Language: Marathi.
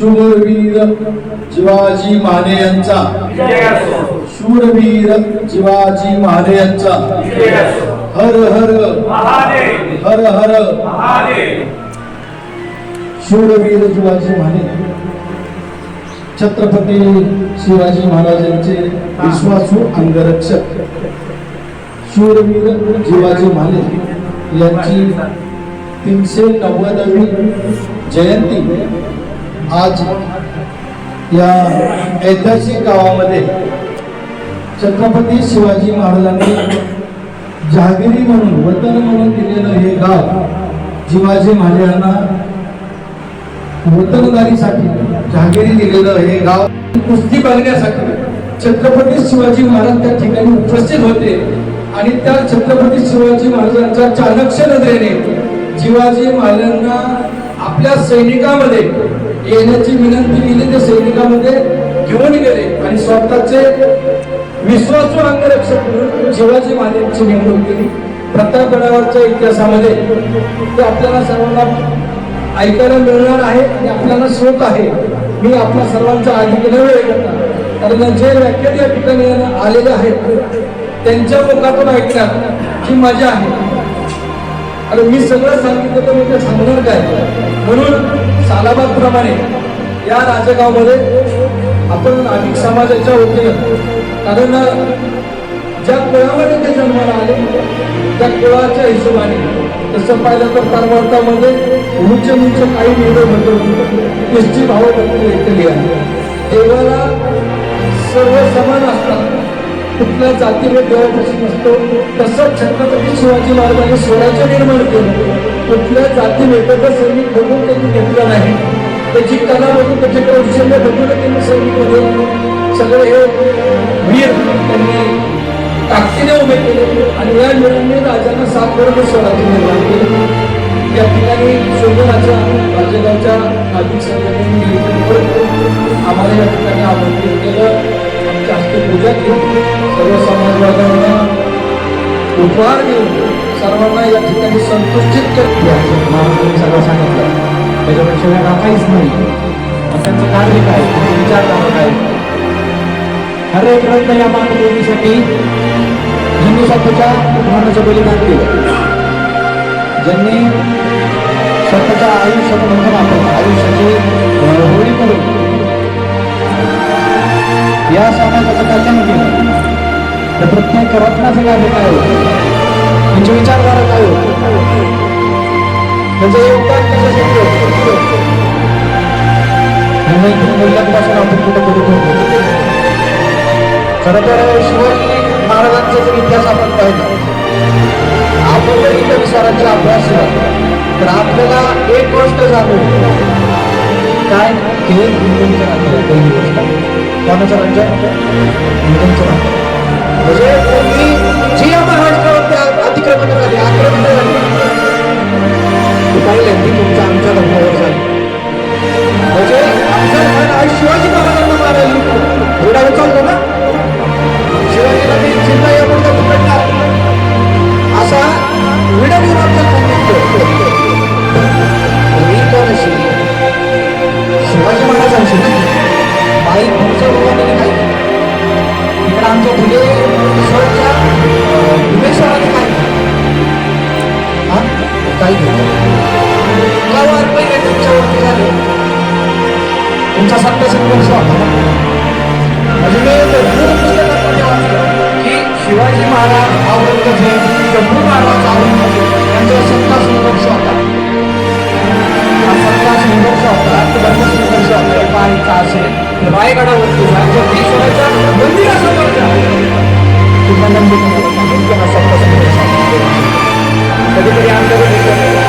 शूरवीर शिवाजी महाले यांचा. शूरवीर शिवाजी महाले यांचा. हर हर हर हर. शूरवीर शिवाजी महाले छत्रपती शिवाजी महाराजांचे विश्वासू अंगरक्षक. शूरवीर शिवाजी महाले यांची तीनशे नव्वदवी जयंती. आज या ऐतिहासिक गावामध्ये छत्रपती शिवाजी महाराजांनी जहागिरी म्हणून वतन म्हणून दिलेलं हे गाव शिवाजी महाराजांना वतनदारीसाठी जहागिरी दिलेलं हे गाव कुस्ती बघण्यासाठी छत्रपती शिवाजी महाराज त्या ठिकाणी उपस्थित होते. आणि त्या छत्रपती शिवाजी महाराजांच्या चाणक्ष नजरेने शिवाजी महाराजांना आपल्या सैनिकामध्ये येण्याची विनंती केली त्या सैनिकामध्ये घेऊन गेले. आणि स्वतःचे विश्वासू अंगरक्षक म्हणून शिवाजी महाराजांची नेमणूक केली. प्रतापगडावरच्या इतिहासामध्ये ते आपल्याला सर्वांना ऐकायला मिळणार आहे आणि आपल्याला स्रोत आहे. मी आपल्या सर्वांचा अधिक वेळ करता कारण जे व्याख्यान या ठिकाणी आलेले आहेत त्यांच्या मुखातून ऐकण्यात जी मजा आहे. आणि मी सगळं सांगितलं तर मी ते सांगणार काय? म्हणून प्रमाणे या राजगावमध्ये आपण नाभिक समाजाच्या वतीनं कारण ज्या कुळामध्ये ते जन्माला आले त्या कुळाच्या हिशोबाने तसं पाहिलं तर परमार्थामध्ये उंच उंच काही निर्णय म्हणतो एसटी भाव व्यक्ती आहे. देवाला सर्व समान असतात. कुठल्या जातीने देवापासून नसतो. तसंच छत्रपती शिवाजी महाराजांनी स्वराज्य निर्माण केलं. कुठल्या जाती वेगवेगळं सैनिक बघून त्यांनी घेतला नाही. त्याची कला बघून त्याचे कौशल्य बघून त्यांनी सैनिक सगळे हे वीर त्यांनी ताकदीने उभे केले. आणि या वीरांनी राजांना सात वर्ग स्वराज्य निर्माण केले. त्या ठिकाणी शोधनाच्या राजगावच्या नागरिक संघटनेने आम्हाला या ठिकाणी आमंत्रित केलं. आमच्या हस्ते पूजा केली. सर्व समाजवादांना उपहार देऊन सर्वांना या ठिकाणी संतुष्टित केलं महाराजांनी सगळं सांगितलं. त्याच्यापेक्षा वेगळा काहीच नाही. त्यांचं कार्य काय? त्यांचे विचारधारा काय? हर एक रत्न या मातृभूमीसाठी हिंदू स्वतःच्या प्राणाचं बलिदान केलं. ज्यांनी स्वतःच्या आयुष्यात आपण आयुष्याची होळी करून या समाजाचं कल्याण केलं. तर प्रत्येक रत्नाचं कार्य काय होतं? त्यांची विचारधारा काय होती? त्यांचं योगदान त्याच्यासाठी होतं. आणि नैतिक मूल्यांपासून आपण कुठेतरी होतो खरं तर शिवाजी महाराजांचा जर इतिहास आपण पाहिला आपण जर इतर विचारांचा अभ्यास केला तर आपल्याला एक गोष्ट जाणवली काय? हे हिंदूंचं राज्य आहे, पहिली गोष्ट. कोणाचं राज्य? हिंदूंचं राज्य म्हणजे भुवनेश्वराने तुमच्यावरती झाले तुमचा सत्य होता म्हणजे वाचलं की शिवाजी महाराज औरंगजेब शंभू महाराज औरंगजेब यांचा सत्ता संघर्ष होता हा. सत्ता संघर्ष होता धर्म संघर्ष होता पाहायचा असेल रायगडावरती राज्य मंदिरासमोर तुम्हाला सांगेन की हा सत्ता संघर्ष कधीतरी आमच्याकडे